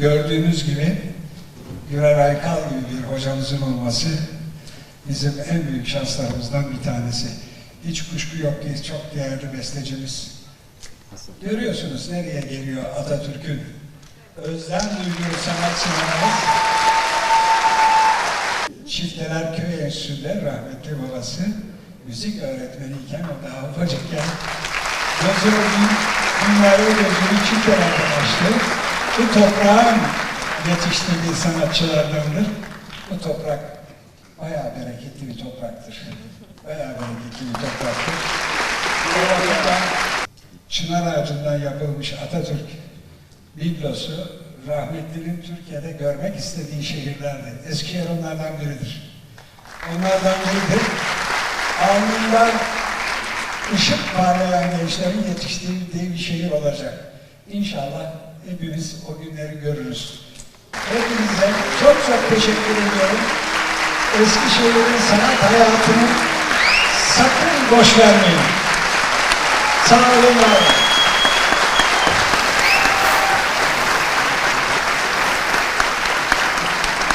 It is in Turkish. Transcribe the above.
gördüğünüz gibi Gürer Aykal gibi bir hocamızın olması bizim en büyük şanslarımızdan bir tanesi. Hiç kuşku yok ki çok değerli bestecimiz. Görüyorsunuz nereye geliyor Atatürk'ün özlem duyduğu sanatçılarımız. Çifteler Köy Enstitüsü'nde rahmetli babası müzik öğretmeniyken o daha ufacıkken gözünü dünyayı gözünü çiftelerde açtı. Bu toprağın yetiştirdiği sanatçılardandır. Bu toprak bayağı bereketli bir topraktır. Bayağı bereketli bir topraktır. Çınar ağacından yapılmış Atatürk biblosu rahmetlinin Türkiye'de görmek istediği şehirlerdi. Eskişehir onlardan biridir. Onlardan biridir. Alnından ışık parlayan gençlerin yetiştirildiği bir şehir olacak. İnşallah hepimiz o günleri görürüz. Hepinize çok çok teşekkür ediyorum. Eskişehir'in sanat hayatını sakın boş vermeyin. Sağ olun, olun.